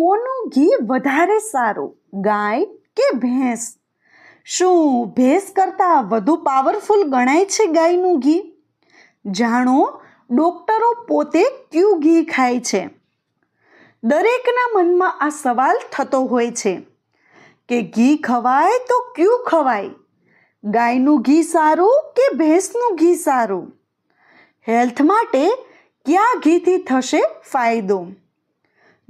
કોનું ઘી વધારે સારું, ગાય કે ભેંસ? શું ભેંસ કરતાં વધુ પાવરફુલ ગણાય છે ગાયનું ઘી? જાણો, ડોક્ટરો પોતે ક્યુ ઘી ખાય છે? દરેકના મનમાં આ સવાલ થતો હોય છે કે ઘી ખવાય તો ક્યુ ખવાય? ગાયનું ઘી સારું કે ભેંસનું ઘી સારું? હેલ્થ માટે ક્યાં ઘીથી થશે ફાયદો?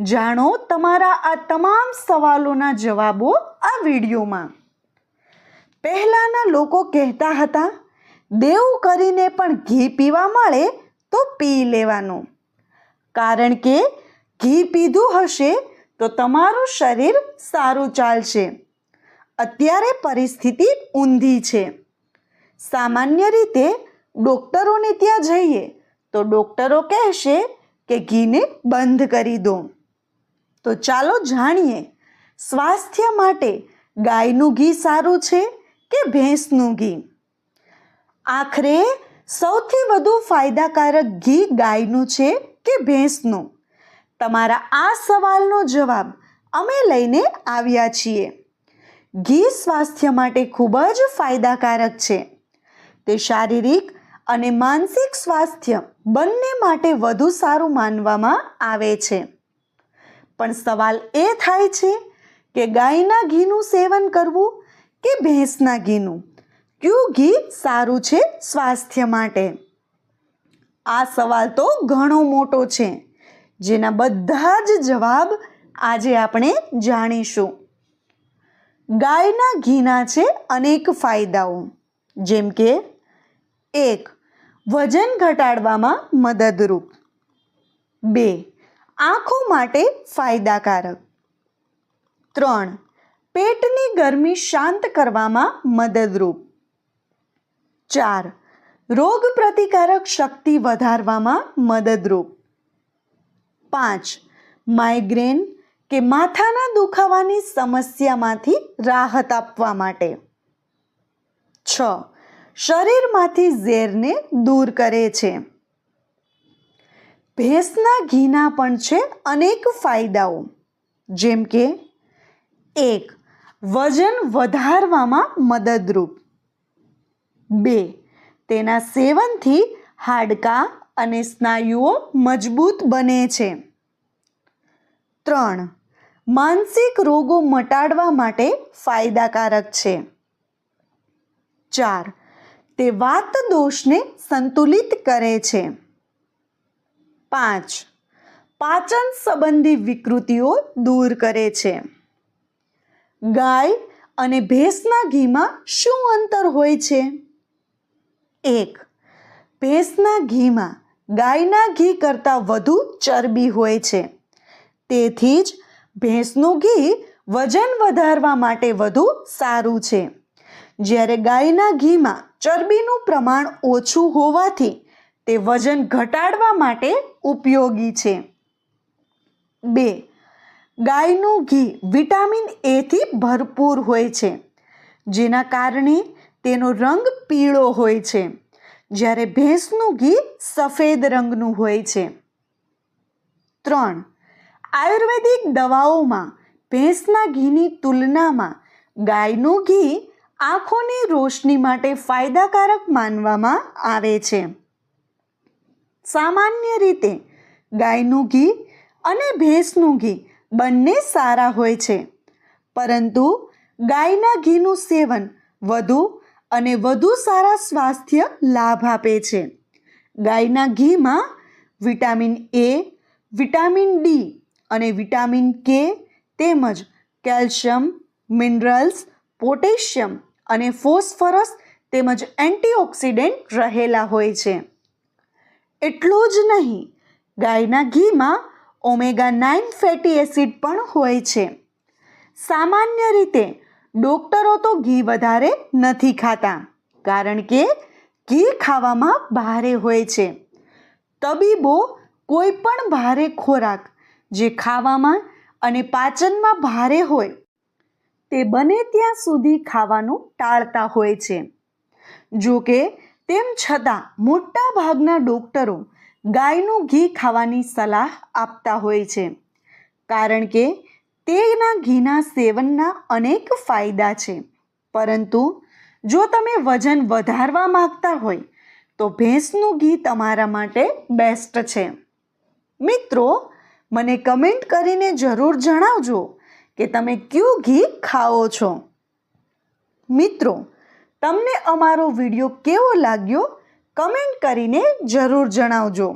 જાણો તમારા આ તમામ સવાલોના જવાબો આ વિડીયોમાં. પહેલાંના લોકો કહેતા હતા, દેવ કરીને પણ ઘી પીવા મળે તો પી લેવાનું. કારણ કે ઘી પીધું હશે તો તમારું શરીર સારું ચાલશે. અત્યારે પરિસ્થિતિ ઊંધી છે. સામાન્ય રીતે ડૉક્ટરોને ત્યાં જઈએ તો ડૉક્ટરો કહેશે કે ઘીને બંધ કરી દો. તો ચાલો જાણીએ, સ્વાસ્થ્ય માટે ગાયનું ઘી સારું છે કે ભેંસનું ઘી? આખરે સૌથી વધુ ફાયદાકારક ઘી ગાયનું છે કે ભેંસનું? તમારા આ સવાલનો જવાબ અમે લઈને આવ્યા છીએ. ઘી સ્વાસ્થ્ય માટે ખૂબ જ ફાયદાકારક છે. તે શારીરિક અને માનસિક સ્વાસ્થ્ય બંને માટે વધુ સારું માનવામાં આવે છે. પણ સવાલ એ થાય છે કે ગાયના ઘીનું સેવન કરવું કે ભેંસના ઘીનું? કયું ઘી સારું છે સ્વાસ્થ્ય માટે? આ સવાલ તો ઘણો મોટો છે, જેના બધા જ જવાબ આજે આપણે જાણીશું. ગાયના ઘીના છે અનેક ફાયદાઓ, જેમ કે એક, વજન ઘટાડવામાં મદદરૂપ. બે આંખો માટે ફાયદાકારક. ત્રણ, પેટની ગરમી શાંત કરવામાં મદદરૂપ. ચાર, રોગ પ્રતિકારક શક્તિ વધારવામાં મદદરૂપ. પાંચ, માઇગ્રેન કે માથાના દુખાવાની સમસ્યામાંથી રાહત આપવા માટે. છ, શરીરમાંથી ઝેરને દૂર કરે છે. ભેંસના ઘીના પણ છે અનેક ફાયદાઓ. જેમ કે, એક, વજન વધારવામાં મદદરૂપ. બે, તેના સેવનથી હાડકાં અને સ્નાયુઓ મજબૂત બને છે. ત્રણ, માનસિક રોગો મટાડવા માટે ફાયદાકારક છે. ચાર, તે વાત દોષને સંતુલિત કરે છે. પાંચ. પાચન સંબંધી વિકૃતિઓ દૂર કરે છે. ગાય અને ભેંસના ઘીમાં શું અંતર હોય છે? એક. ભેંસના ઘીમાં ગાયના ઘી કરતાં વધુ ચરબી હોય છે. તેથી જ ભેંસનું ઘી વજન વધારવા માટે વધુ સારું છે. જ્યારે ગાયના ઘીમાં ચરબીનું પ્રમાણ ઓછું હોવાથી તે વજન ઘટાડવા માટે ઉપયોગી છે. બે, ગાયનું ઘી વિટામિન એથી ભરપૂર હોય છે, જેના કારણે તેનો રંગ પીળો હોય છે, જ્યારે ભેંસનું ઘી સફેદ રંગનું હોય છે. ત્રણ, આયુર્વેદિક દવાઓમાં ભેંસના ઘીની તુલનામાં ગાયનું ઘી આંખોની રોશની માટે ફાયદાકારક માનવામાં આવે છે. સામાન્ય રીતે ગાયનું ઘી અને ભેંસનું ઘી બંને સારા હોય છે. પરંતુ ગાયના ઘીનું સેવન વધુ અને વધુ સારા સ્વાસ્થ્ય લાભ આપે છે. ગાયના ઘીમાં વિટામિન એ, વિટામિન ડી અને વિટામિન કે તેમજ કેલ્શિયમ, મિનરલ્સ, પોટેશિયમ અને ફોસ્ફરસ તેમજ એન્ટીઓક્સિડન્ટ રહેલા હોય છે. એટલું જ નહીં, ગાયના ઘીમાં ઓમેગા નાઇન ફેટી એસિડ પણ હોય છે. સામાન્ય રીતે ડોક્ટરો તો ઘી વધારે નથી ખાતા, કારણ કે ઘી ખાવામાં ભારે હોય છે. તબીબો કોઈ પણ ભારે ખોરાક જે ખાવામાં અને પાચનમાં ભારે હોય, તે બને ત્યાં સુધી ખાવાનું ટાળતા હોય છે. જો કે તેમ છતાં મોટા ભાગના ડોક્ટરો ગાયનું ઘી ખાવાની સલાહ આપતા હોય છે. કારણ કે તેના ઘીના સેવનના અનેક ફાયદા છે. પરંતુ જો તમે વજન વધારવા માંગતા હોય, તો ભેંસનું ઘી તમારા માટે બેસ્ટ છે. મિત્રો, મને કમેન્ટ કરીને જરૂર જણાવજો કે તમે કયું ઘી ખાઓ છો? મિત્રો તમને અમારો વીડિયો કેવો લાગ્યો કમેન્ટ કરીને જરૂર જણાવજો.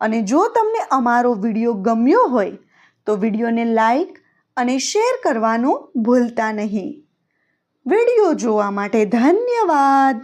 અને જો તમને અમારો વીડિયો ગમ્યો હોય, તો વિડીયોને લાઈક અને શેર કરવાનું ભૂલતા નહીં. વીડિયો જોવા માટે ધન્યવાદ.